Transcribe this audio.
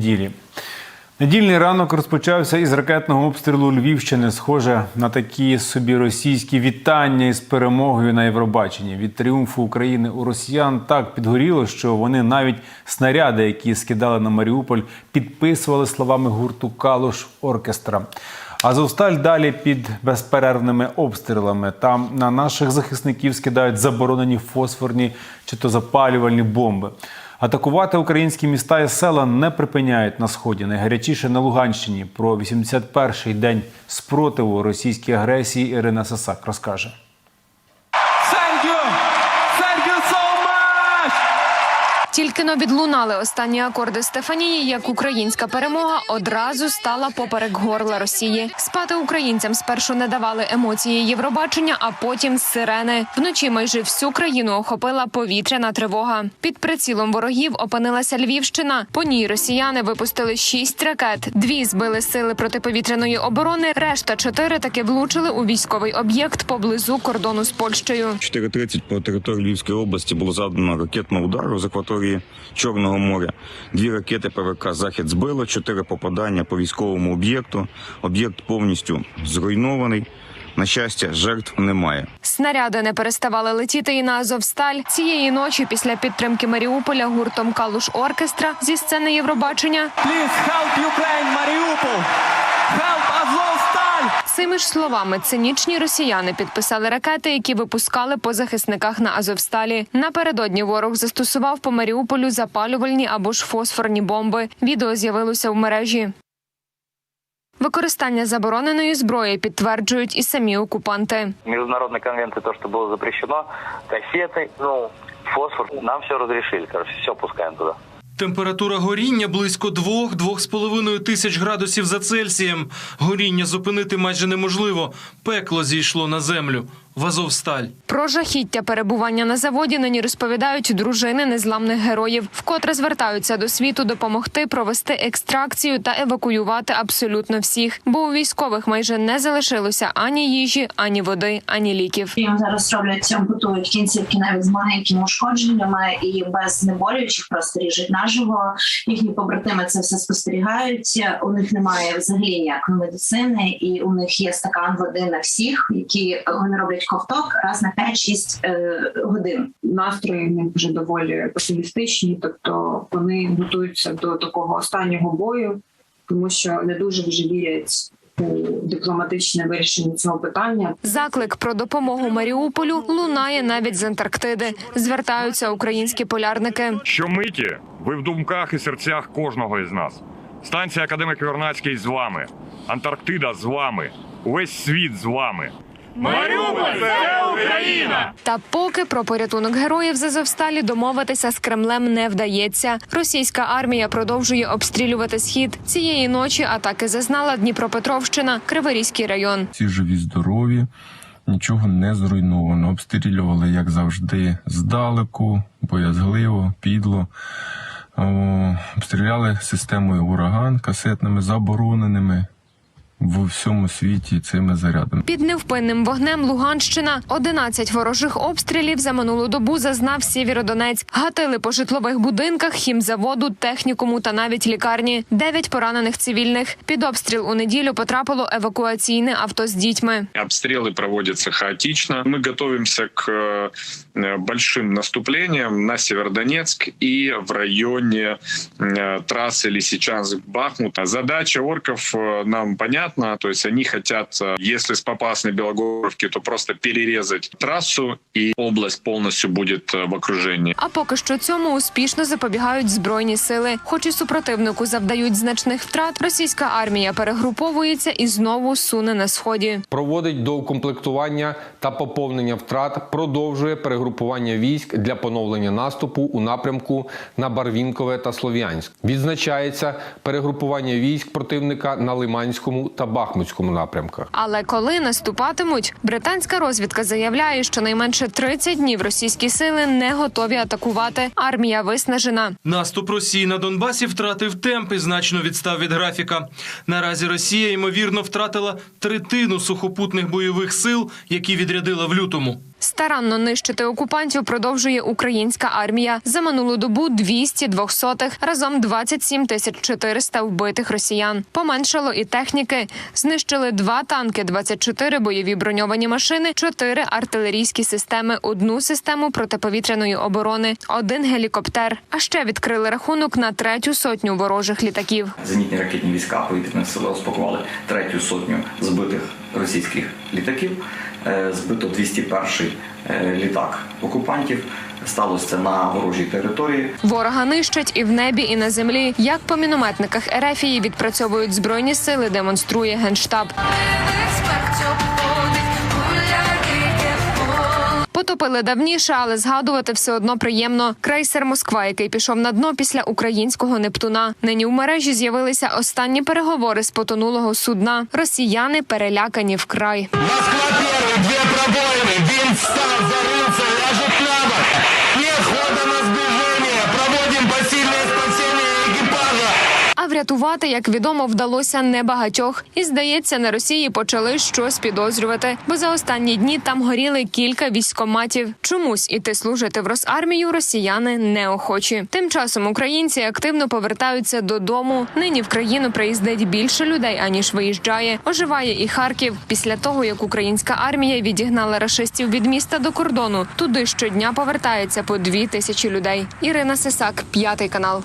Ділі. Недільний ранок розпочався із ракетного обстрілу Львівщини. Схоже на такі собі російські вітання із перемогою на Євробаченні. Від тріумфу України у росіян так підгоріло, що вони навіть снаряди, які скидали на Маріуполь, підписували словами гурту Калуш оркестра. Азовсталь далі під безперервними обстрілами. Там на наших захисників скидають заборонені фосфорні чи то запалювальні бомби. Атакувати українські міста і села не припиняють на сході. Найгарячіше на Луганщині. Про 81-й день спротиву російській агресії Ірина Сасак розкаже. Тільки но відлунали останні акорди Стефанії, як українська перемога одразу стала поперек горла Росії. Спати українцям спершу не давали емоції Євробачення, а потім сирени. Вночі майже всю країну охопила повітряна тривога. Під прицілом ворогів опинилася Львівщина. По ній росіяни випустили шість ракет. Дві збили сили протиповітряної оборони. Решта чотири таки влучили у військовий об'єкт поблизу кордону з Польщею. 4.30 по території Львівської області було завдано ракетного удару з акваторії Чорного моря. Дві ракети ПВК Захід збило, чотири попадання по військовому об'єкту. Об'єкт повністю зруйнований. На щастя, жертв немає. Снаряди не переставали летіти і на Азовсталь. Цієї ночі, після підтримки Маріуполя, гуртом Калуш Оркестра зі сцени Євробачення Please help Ukraine, Mariupol! Help! Цими ж словами цинічні росіяни підписали ракети, які випускали по захисниках на Азовсталі. Напередодні ворог застосував по Маріуполю запалювальні або ж фосфорні бомби. Відео з'явилося в мережі. Використання забороненої зброї підтверджують і самі окупанти. международной конвенции то, что было запрещено, кассеты, ну, фосфор, нам все разрешили, короче, все пускаем туда. Температура горіння близько 2-2,5 тисяч градусів за Цельсієм. Горіння зупинити майже неможливо. Пекло зійшло на землю. В Азовсталь. Про жахіття перебування на заводі нині розповідають дружини незламних героїв, вкотре звертаються до світу допомогти провести екстракцію та евакуювати абсолютно всіх, бо у військових майже не залишилося ані їжі, ані води, ані ліків. Їм зараз роблять ампутують кінцівки навіть з маленькими ушкодженнями і без знеболюючих просто ріжуть наживо. Їхні побратими це все спостерігають. У них немає взагалі ніякої медицини, і у них є стакан води на всіх, які вони роблять ковток раз на 5-6 е, годин. настрої в них вже доволі песимістичні, тобто вони готуються до такого останнього бою, тому що не дуже вже вірять дипломатичне вирішення цього питання. Заклик про допомогу Маріуполю лунає навіть з Антарктиди. Звертаються українські полярники. Щомиті ви в думках і серцях кожного із нас. Станція Академик Вернацький з вами. Антарктида з вами. Увесь світ з вами. Та поки про порятунок героїв з Азовсталі домовитися з Кремлем не вдається. Російська армія продовжує обстрілювати схід. Цієї ночі атаки зазнала Дніпропетровщина, Криворізький район. Всі живі, здорові, нічого не зруйновано. Обстрілювали, як завжди, здалеку, боязгливо, підло. О, обстріляли системою ураган, касетними забороненими в всьому світі цими зарядами. Під невпинним вогнем Луганщина 11 ворожих обстрілів за минулу добу зазнав Сєвєродонецьк. Гатили по житлових будинках, хімзаводу, технікуму та навіть лікарні. Дев'ять поранених цивільних. Під обстріл у неділю потрапило евакуаційне авто з дітьми. Обстрелы проводятся хаотично. Мы готовимся к э, большим наступлениям на Северодонецк и в районе э, трассы Лисичанск-Бахмут. Задача орков э, нам понятна. То есть они хотят, э, если с Попасной Белогоровки, то просто перерезать трассу, и область полностью будет э, в окружении. А поки що цьому успішно запобігають збройні сили. Хоч і супротивнику завдають значних втрат, російська армія перегруповується і знову суне на сході. проводить доукомплектування та поповнення втрат, продовжує перегрупування військ для поновлення наступу у напрямку на Барвінкове та Слов'янськ. Відзначається перегрупування військ противника на Лиманському та Бахмутському напрямках. Але коли наступатимуть, британська розвідка заявляє, що найменше 30 днів російські сили не готові атакувати. Армія виснажена. Наступ Росії на Донбасі втратив темп і значно відстав від графіка. Наразі Росія ймовірно втратила третину сухопутних бойових сил, які відрядила в лютому. Старанно нищити окупантів продовжує українська армія. За минулу добу 200 двохсотих, разом 27 тисяч 400 вбитих росіян. Поменшало і техніки. Знищили два танки, 24 бойові броньовані машини, 4 артилерійські системи, одну систему протиповітряної оборони, один гелікоптер. А ще відкрили рахунок на третю сотню ворожих літаків. Зенітні ракетні війська повітряних сил розпакували третю сотню збитих російських літаків. Е, Збито 201-й літак окупантів. Сталося це на ворожій території. Ворога нищать і в небі, і на землі. Як по мінометниках Ерефії відпрацьовують збройні сили, демонструє генштаб. Потопили давніше, але згадувати все одно приємно. Крейсер Москва, який пішов на дно після українського Нептуна. Нині у мережі з'явилися останні переговори з потонулого судна. Росіяни перелякані вкрай. Москва перший, дві пробоїни, він зарылся, врятувати, як відомо, вдалося небагатьох. І здається, на Росії почали щось підозрювати, бо за останні дні там горіли кілька військоматів. Чомусь іти служити в Росармію росіяни неохочі. Тим часом українці активно повертаються додому. Нині в країну приїздить більше людей аніж виїжджає. Оживає і Харків після того, як українська армія відігнала рашистів від міста до кордону. Туди щодня повертається по дві тисячі людей. Ірина Сисак, п'ятий канал.